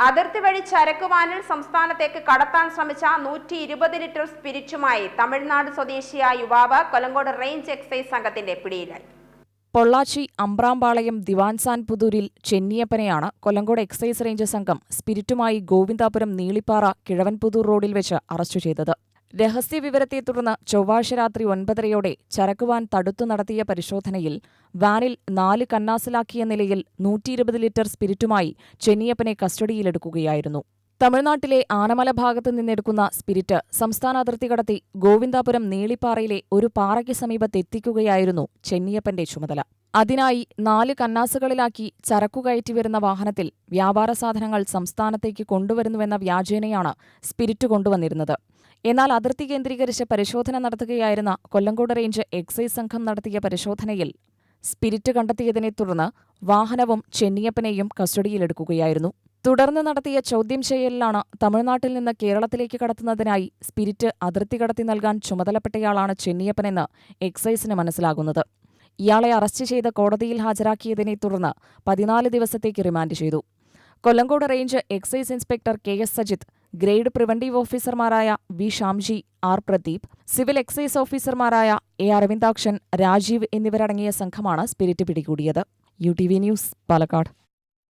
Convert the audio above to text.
അതിർത്തി വഴി ചരക്കുവാനിൽ സംസ്ഥാനത്തേക്ക് കടത്താൻ ശ്രമിച്ച നൂറ്റി ഇരുപത് ലിറ്റർ സ്പിരിറ്റുമായി തമിഴ്നാട് സ്വദേശിയായ യുവാവ് കൊലങ്കോട് റേഞ്ച് എക്സൈസ് സംഘത്തിന്റെ പിടിയിലായി. പൊള്ളാച്ചി അമ്പ്രാമ്പാളയം ദിവാൻസാൻ പുതൂരിൽ ചെന്നിയപ്പനെയാണ് കൊല്ലങ്കോട് എക്സൈസ് റേഞ്ച് സംഘം സ്പിരിറ്റുമായി ഗോവിന്ദാപുരം നീളിപ്പാറ കിഴവൻപുതൂർ റോഡിൽ വെച്ച് അറസ്റ്റ് ചെയ്തത്. രഹസ്യവിവരത്തെ തുടർന്ന് ചൊവ്വാഴ്ച രാത്രി ഒൻപതരയോടെ ചരക്കുവാൻ തടുത്തു നടത്തിയ പരിശോധനയിൽ വാനിൽ നാല് കന്നാസിലാക്കിയ നിലയിൽ നൂറ്റിയിരുപത് ലിറ്റർ സ്പിരിറ്റുമായി ചെന്നിയപ്പനെ കസ്റ്റഡിയിലെടുക്കുകയായിരുന്നു. തമിഴ്നാട്ടിലെ ആനമല ഭാഗത്തു നിന്നെടുക്കുന്ന സ്പിരിറ്റ് സംസ്ഥാന അതിർത്തി കടത്തി ഗോവിന്ദാപുരം നീളിപ്പാറയിലെ ഒരു പാറയ്ക്ക് സമീപത്തെത്തിക്കുകയായിരുന്നു ചെന്നിയപ്പന്റെ ചുമതല. അതിനായി നാല് കന്നാസുകളിലാക്കി ചരക്കു കയറ്റിവരുന്ന വാഹനത്തിൽ വ്യാപാര സാധനങ്ങൾ സംസ്ഥാനത്തേക്ക് കൊണ്ടുവരുന്നുവെന്ന വ്യാജേനയാണ് സ്പിരിറ്റ് കൊണ്ടുവന്നിരുന്നത്. എന്നാൽ അതിർത്തി കേന്ദ്രീകരിച്ച് പരിശോധന നടത്തുകയായിരുന്ന കൊല്ലങ്കോട് റേഞ്ച് എക്സൈസ് സംഘം നടത്തിയ പരിശോധനയിൽ സ്പിരിറ്റ് കണ്ടെത്തിയതിനെ തുടർന്ന് വാഹനവും ചെന്നിയപ്പനെയും കസ്റ്റഡിയിലെടുക്കുകയായിരുന്നു. തുടർന്ന് നടത്തിയ ചോദ്യം ചെയ്യലിലാണ് തമിഴ്നാട്ടിൽ നിന്ന് കേരളത്തിലേക്ക് കടത്തുന്നതിനായി സ്പിരിറ്റ് അതിർത്തി കടത്തി നൽകാൻ ചുമതലപ്പെട്ടയാളാണ് ചെന്നിയപ്പനെന്ന് എക്സൈസിന് മനസ്സിലാകുന്നത്. ഇയാളെ അറസ്റ്റ് ചെയ്ത് കോടതിയിൽ ഹാജരാക്കിയതിനെ തുടർന്ന് പതിനാല് ദിവസത്തേക്ക് റിമാൻഡ് ചെയ്തു. Kollengode range excise inspector K S Sajith grade preventive ഓഫീസർമാരായ V Shamji R Pradeep civil excise ഓഫീസർമാരായ എ അരവിന്ദാക്ഷൻ രാജീവ് എന്നിവരടങ്ങിയ സംഘമാണ് സ്പിരിറ്റ് പിടികൂടിയത്. U T V news Palakkad.